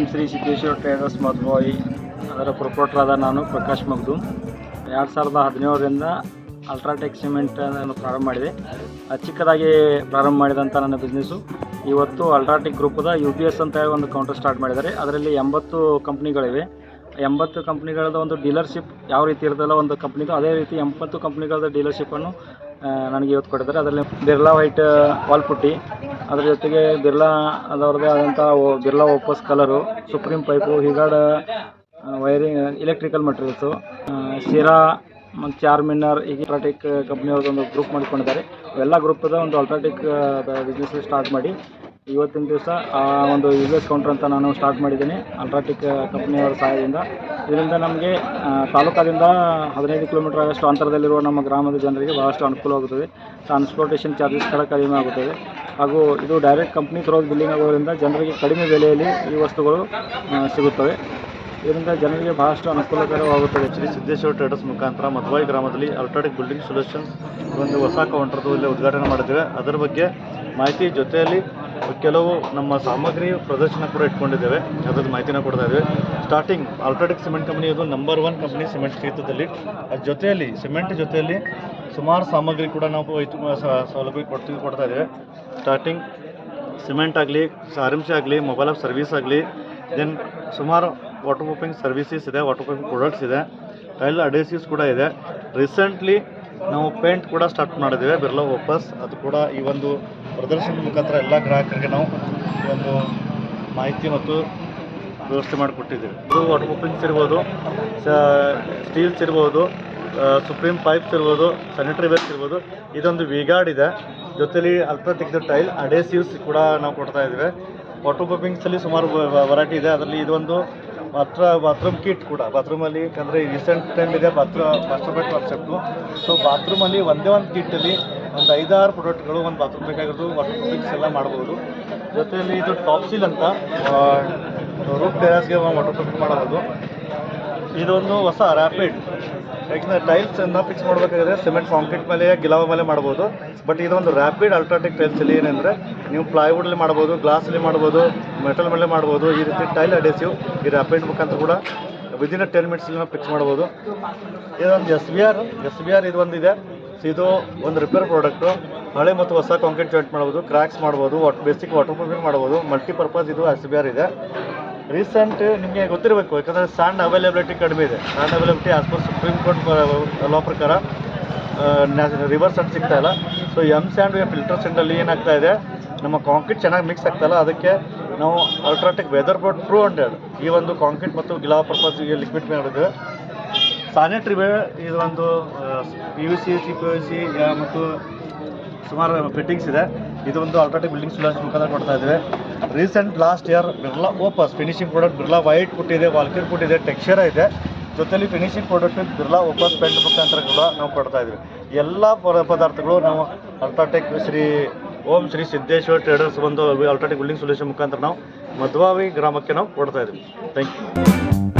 ಓಂ Shri Siddeshwara traders ಮಧುಬಾಯಿ ಅದರ ಪ್ರೊಪೋಟ್ರಾದ ನಾನು ಪ್ರಕಾಶ್ ಮಗ್ದು. ಎರಡು ಸಾವಿರದ ಹದಿನೇಳರಿಂದ ಅಲ್ಟ್ರಾಟೆಕ್ ಸಿಮೆಂಟ್ ನಾನು ಪ್ರಾರಂಭ ಮಾಡಿದೆ. ಚಿಕ್ಕದಾಗಿ ಪ್ರಾರಂಭ ಮಾಡಿದಂಥ ನನ್ನ ಬಿಸ್ನೆಸ್ಸು ಇವತ್ತು ಅಲ್ಟ್ರಾಟೆಕ್ ಗ್ರೂಪದ ಯು ಪಿ ಎಸ್ ಅಂತ ಹೇಳಿ ಒಂದು ಕೌಂಟರ್ ಸ್ಟಾರ್ಟ್ ಮಾಡಿದ್ದಾರೆ. ಅದರಲ್ಲಿ ಎಂಬತ್ತು ಕಂಪ್ನಿಗಳಿವೆ. ಎಂಬತ್ತು ಕಂಪ್ನಿಗಳದ ಒಂದು ಡೀಲರ್ಶಿಪ್ ಯಾವ ರೀತಿ ಇರ್ತದಲ್ಲ ಒಂದು ಕಂಪ್ನಿದು ಅದೇ ರೀತಿ ಎಂಬತ್ತು ಕಂಪ್ನಿಗಳದ ಡೀಲರ್ಶಿಪ್ಪನ್ನು ನನಗೆ ಇವತ್ತು ಕೊಟ್ಟಿದ್ದಾರೆ. ಅದರಲ್ಲಿ ಬಿರ್ಲಾ ವೈಟ್ ವಾಲ್ ಪುಟ್ಟಿ. ಅದರ ಜೊತೆಗೆ ಬಿರ್ಲಾ ಅದವ್ರದ್ದೇ ಆದಂಥ Birla Opus colour, Supreme pipe, ಹಿಗಾಡ wiring, electrical materials. ಶಿರಾ ಮತ್ತು ಚಾರ್ಮಿನಾರ್ ಈಗ ಅಲ್ಟ್ರಾಟೆಕ್ ಕಂಪ್ನಿಯವ್ರದ್ದು ಒಂದು ಗ್ರೂಪ್ ಮಾಡಿಕೊಂಡಿದ್ದಾರೆ. ಎಲ್ಲ ಗ್ರೂಪದ ಒಂದು ಅಲ್ಟ್ರಾಟೆಕ್ ಬಿಸ್ನೆಸ್ ಸ್ಟಾರ್ಟ್ ಮಾಡಿ ಇವತ್ತಿನ ದಿವಸ, ಆ, ಒಂದು ಯು ಎಸ್ ಕೌಂಟರ್ ಅಂತ ನಾನು ಸ್ಟಾರ್ಟ್ ಮಾಡಿದ್ದೀನಿ ಅಲ್ಟ್ರಾಟಿಕ್ ಕಂಪ್ನಿಯವರ ಸಹಾಯದಿಂದ. ಇದರಿಂದ ನಮಗೆ ತಾಲೂಕಾದಿಂದ ಹದಿನೈದು ಕಿಲೋಮೀಟರ್ ಆಗಷ್ಟು ಅಂತರದಲ್ಲಿರುವ ನಮ್ಮ ಗ್ರಾಮದ ಜನರಿಗೆ ಬಹಳಷ್ಟು ಅನುಕೂಲವಾಗುತ್ತದೆ ಟ್ರಾನ್ಸ್ಪೋರ್ಟೇಷನ್ ಚಾರ್ಜಸ್ ಕೂಡ ಕಡಿಮೆ ಆಗುತ್ತದೆ ಹಾಗೂ ಇದು ಡೈರೆಕ್ಟ್ ಕಂಪ್ನಿ ಥ್ರೋ ಬಿಲ್ಲಿಂಗ್ ಆಗೋದ್ರಿಂದ ಜನರಿಗೆ ಕಡಿಮೆ ಬೆಲೆಯಲ್ಲಿ ಈ ವಸ್ತುಗಳು ಸಿಗುತ್ತವೆ. ಇದರಿಂದ ಜನರಿಗೆ ಬಹಳಷ್ಟು ಅನುಕೂಲಕರವಾಗುತ್ತದೆ. ಶ್ರೀ ಸಿದ್ದೇಶ್ವರ ಟ್ರೇಡರ್ಸ್ ಮುಖಾಂತರ ಮಧುವಾಯಿ ಗ್ರಾಮದಲ್ಲಿ ಅಲ್ಟ್ರಾಟಿಕ್ ಬಿಲ್ಡಿಂಗ್ ಸೊಲ್ಯೂಷನ್ ಒಂದು ಹೊಸ ಕೌಂಟರ್ದು ಇಲ್ಲಿ ಉದ್ಘಾಟನೆ ಮಾಡಿದ್ದೇವೆ. ಅದರ ಬಗ್ಗೆ ಮಾಹಿತಿ ಜೊತೆಯಲ್ಲಿ ಕೆಲವು ನಮ್ಮ ಸಾಮಗ್ರಿ ಪ್ರದರ್ಶನ ಕೂಡ ಇಟ್ಕೊಂಡಿದ್ದೇವೆ. ಅದರದ್ದು ಮಾಹಿತಿನ ಕೊಡ್ತಾ ಇದ್ದೇವೆ. ಸ್ಟಾರ್ಟಿಂಗ್ ಅಲ್ಟ್ರಾಟಿಕ್ ಸಿಮೆಂಟ್ ಕಂಪನಿ ಅದು ನಂಬರ್ ಒನ್ ಕಂಪನಿ ಸಿಮೆಂಟ್ ಕ್ಷೇತ್ರದಲ್ಲಿ. ಅದ್ರ ಜೊತೆಯಲ್ಲಿ ಸಿಮೆಂಟ್ ಜೊತೆಯಲ್ಲಿ ಸುಮಾರು ಸಾಮಗ್ರಿ ಕೂಡ ನಾವು ಸೌಲಭ್ಯ ಕೊಡ್ತೀವಿ ಕೊಡ್ತಾ ಇದ್ದೇವೆ. ಸ್ಟಾರ್ಟಿಂಗ್ ಸಿಮೆಂಟ್ ಆಗಲಿ ಆರ್ ಎಂ ಸಿ ಆಗಲಿ ಮೊಬೈಲ್ ಆಫ್ ಸರ್ವಿಸ್ ಆಗಲಿ ದೆನ್ ಸುಮಾರು ವಾಟರ್ ಪ್ರೂಫಿಂಗ್ ಸರ್ವಿಸಸ್ ಇದೆ ವಾಟರ್ ಪ್ರೂಫಿಂಗ್ ಪ್ರಾಡಕ್ಟ್ಸ್ ಇದೆ. ಟೈಲ್ ಅಡೇಸಿವ್ಸ್ ಕೂಡ ಇದೆ. ರೀಸೆಂಟ್ಲಿ ನಾವು ಪೇಂಟ್ ಕೂಡ ಸ್ಟಾರ್ಟ್ ಮಾಡಿದ್ದೇವೆ, ಬಿರ್ಲಾ ವಾಪಸ್. ಅದು ಕೂಡ ಈ ಒಂದು ಪ್ರದರ್ಶನ ಮುಖಾಂತರ ಎಲ್ಲ ಗ್ರಾಹಕರಿಗೆ ನಾವು ಈ ಒಂದು ಮಾಹಿತಿ ಮತ್ತು ವ್ಯವಸ್ಥೆ ಮಾಡಿಕೊಟ್ಟಿದ್ದೇವೆ. ಇದು ವಾಟರ್ ಪ್ರೂಫಿಂಗ್ಸ್ ಇರ್ಬೋದು ಸ್ಟೀಲ್ಸ್ ಇರ್ಬೋದು ಸುಪ್ರೀಂ ಪೈಪ್ಸ್ ಇರ್ಬೋದು ಸ್ಯಾನಿಟರಿ ವೇರ್ಸ್ ಇರ್ಬೋದು. ಇದೊಂದು ವಿಗಾರ್ಡ್ ಇದೆ. ಜೊತೆಲಿ ಅಲ್ಟ್ರಾಟೆಕ್ ಟೈಲ್ ಅಡೇಸಿವ್ಸ್ ಕೂಡ ನಾವು ಕೊಡ್ತಾ ಇದ್ದೇವೆ. ವಾಟರ್ ಪ್ರೂಫಿಂಗ್ಸಲ್ಲಿ ಸುಮಾರು ವೆರೈಟಿ ಇದೆ. ಅದರಲ್ಲಿ ಇದೊಂದು ಮಾತ್ರ ಬಾತ್ರೂಮ್ ಕಿಟ್ ಕೂಡ. ಬಾತ್ರೂಮಲ್ಲಿ ಯಾಕಂದರೆ ರೀಸೆಂಟ್ ಟೈಮ್ ಇದೆ ಬಾತ್ರ ಮಾಸ್ಟರ್ ಬೆಡ್ ಕಾನ್ಸೆಪ್ಟು ಸೊ ಬಾತ್ರೂಮಲ್ಲಿ ಒಂದೇ ಒಂದು ಕಿಟ್ಟಲ್ಲಿ ಒಂದು ಐದಾರು ಪ್ರಾಡಕ್ಟ್ಗಳು ಒಂದು ಬಾತ್ರೂಮ್ ಬೇಕಾಗಿರೋದು ವಾಟರ್ ಪ್ರೂಫಿಂಗ್ಸ್ ಎಲ್ಲ ಮಾಡ್ಬೋದು. ಜೊತೆಯಲ್ಲಿ ಇದು ಟಾಪ್ ಸೀಲ್ ಅಂತ ರೂಪ್ ಟೆರಾಸ್ಗೆ ವಾಟರ್ ಪ್ರೂಫಿಂಗ್ ಮಾಡಬಹುದು. ಇದೊಂದು ಹೊಸ ರ್ಯಾಪಿಡ್ ಯಾಕಂದರೆ ಟೈಲ್ಸನ್ನು ಫಿಕ್ಸ್ ಮಾಡಬೇಕಾದ್ರೆ ಸಿಮೆಂಟ್ ಕಾಂಕ್ರೀಟ್ ಮೇಲೆ, ಗಿಲಾವ ಮೇಲೆ ಮಾಡ್ಬೋದು. ಬಟ್ ಇದೊಂದು ರ್ಯಾಪಿಡ್ ಟೈಲ್ಸ್ ಅಲ್ಲಿ ಏನಂದರೆ ನೀವು ಪ್ಲೈವುಡ್ಲಿ ಮಾಡ್ಬೋದು ಗ್ಲಾಸಲ್ಲಿ ಮಾಡ್ಬೋದು ಮೆಟಲ್ ಮೇಲೆ ಮಾಡ್ಬೋದು, ಈ ರೀತಿ ಟೈಲ್ ಅಡೆಸಿವ್ ಈ ರ್ಯಾಪಿಡ್ ಮುಖಾಂತರ ಕೂಡ ವಿದಿನ್ ಟೆನ್ ಮಿನಿಟ್ಸಲ್ಲಿ ನಾವು ಫಿಕ್ಸ್ ಮಾಡ್ಬೋದು. ಇದೊಂದು S B R S B R ಇದು ಒಂದಿದೆ. ಇದು ಒಂದು ರಿಪೇರ್ ಪ್ರಾಡಕ್ಟು ಹಳೆ ಮತ್ತು ಹೊಸ ಕಾಂಕ್ರೀಟ್ ಜಾಯಿಂಟ್ ಮಾಡ್ಬೋದು ಕ್ರ್ಯಾಕ್ಸ್ ಮಾಡ್ಬೋದು ವಾಟ್ ಬೇಸಿಕ್ ವಾಟರ್ ಪ್ರೂಫಿಂಗ್ ಮಾಡ್ಬೋದು ಮಲ್ಟಿಪರ್ಪಸ್ ಇದು ಎಸ್ ಬಿ ಆರ್ ಇದೆ. ರೀಸೆಂಟ್ ನಿಮಗೆ ಗೊತ್ತಿರಬೇಕು, ಯಾಕಂದರೆ ಸ್ಯಾಂಡ್ ಅವೈಲೇಬಿಲಿಟಿ ಕಡಿಮೆ ಇದೆ. Sand availability as per Supreme Court law ಪ್ರಕಾರ ರಿವರ್ಸ್ ಸ್ಯಾಂಡ್ ಸಿಗ್ತಾ ಇಲ್ಲ. ಸೊ ಎಂ ಸ್ಯಾಂಡ್ ಫಿಲ್ಟರ್ ಸ್ಯಾಂಡಲ್ಲಿ ಏನಾಗ್ತಾ ಇದೆ, ನಮ್ಮ ಕಾಂಕ್ರೀಟ್ ಚೆನ್ನಾಗಿ ಮಿಕ್ಸ್ ಆಗ್ತಾಯಿಲ್ಲ ಅದಕ್ಕೆ ನಾವು UltraTech weather board true hundred ಈ ಒಂದು ಕಾಂಕ್ರೀಟ್ ಮತ್ತು ಗಿಲಾ ಪರ್ಪಸ್ಗೆ ಲಿಕ್ವಿಡ್ ಮಾಡಿದ್ದೇವೆ. ಸ್ಯಾನಿಟ್ರಿ ಬೇ ಇದು ಒಂದು P U C C P U C ಮತ್ತು ಸುಮಾರು ಫಿಟ್ಟಿಂಗ್ಸ್ ಇದೆ. ಇದು ಒಂದು ಅಲ್ಟ್ರಾಟೆಕ್ ಬಿಲ್ಡಿಂಗ್ಸ್ ಮುಖಾಂತರ ಕೊಡ್ತಾ ಇದ್ದೇವೆ. Recent last year Birla Opus finishing product Birla white ಕೊಟ್ಟಿದೆ ವಾಲ್ಕಿರ್ ಕೊಟ್ಟಿದೆ ಟೆಕ್ಸ್ಚರ್ ಇದೆ. ಜೊತೆಲಿ finishing product Birla Opus paint ಮುಖಾಂತರ ಕೂಡ ನಾವು ಕೊಡ್ತಾ ಇದ್ವಿ. ಎಲ್ಲ ಪದಾರ್ಥಗಳು ನಾವು ಅಲ್ಟ್ರಾಟೆಕ್ ಶ್ರೀ ಓಂ ಶ್ರೀ ಸಿದ್ದೇಶ್ವರ ಟ್ರೇಡರ್ಸ್ ಬಂದು ಅಲ್ಟ್ರಾಟೆಕ್ ಬಿಲ್ಡಿಂಗ್ ಸೊಲ್ಯೂಷನ್ ಮುಖಾಂತರ ನಾವು ಮಧ್ವಾವಿ ಗ್ರಾಮಕ್ಕೆ ನಾವು ಕೊಡ್ತಾ ಇದ್ವಿ. Thank you